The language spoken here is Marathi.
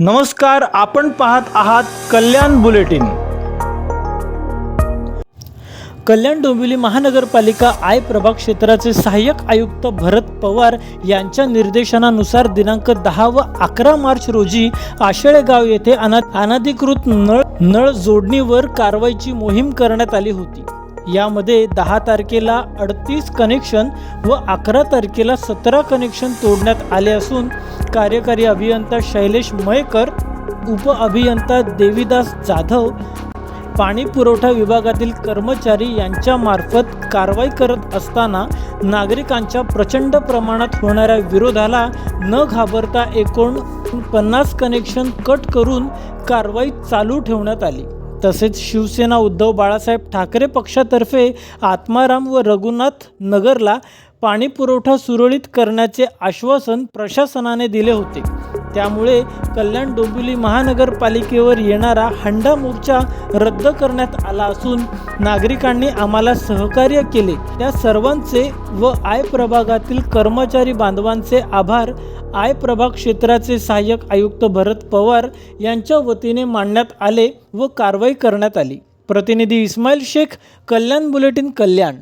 नमस्कार आपण पाहत आहात कल्याण बुलेटिन. कल्याण डोंबिवली महानगरपालिका आय प्रभाग क्षेत्राचे सहाय्यक आयुक्त भरत पवार यांच्या निर्देशनानुसार दिनांक दहा व अकरा मार्च रोजी आशेळेगाव येथे अना अनधिकृत नळ नळ जोडणीवर कारवाईची मोहीम करण्यात आली होती. यामध्ये दहा तारखेला अडतीस कनेक्शन व अकरा तारखेला सतरा कनेक्शन तोडण्यात आले असून कार्यकारी अभियंता शैलेश मयकर उप अभियंता देवीदास जाधव पाणी पुरवठा विभागातील कर्मचारी यांच्यामार्फत कारवाई करत असताना नागरिकांच्या प्रचंड प्रमाणात होणाऱ्या विरोधाला न घाबरता एकूण पन्नास कनेक्शन कट करून कारवाई चालू ठेवण्यात आली. तसेच शिवसेना उद्धव बाळासाहेब ठाकरे पक्षातर्फे आत्माराम व रघुनाथ नगरला पाणी पुरवठा सुरळीत करण्याचे आश्वासन प्रशासनाने दिले होते. त्यामुळे कल्याण डोंबिवली महानगरपालिकेवर येणारा हंडा मोर्चा रद्द करण्यात आला असून नागरिकांनी आम्हाला सहकार्य केले. त्या सर्वांचे व आय प्रभागातील कर्मचारी बांधवांचे आभार. आय प्रभाग क्षेत्राचे सहाय्यक आयुक्त भरत पवार यांच्या वतीने मांडण्यात आले व कारवाई करण्यात आली. प्रतिनिधी इस्माईल शेख कल्याण बुलेटिन कल्याण.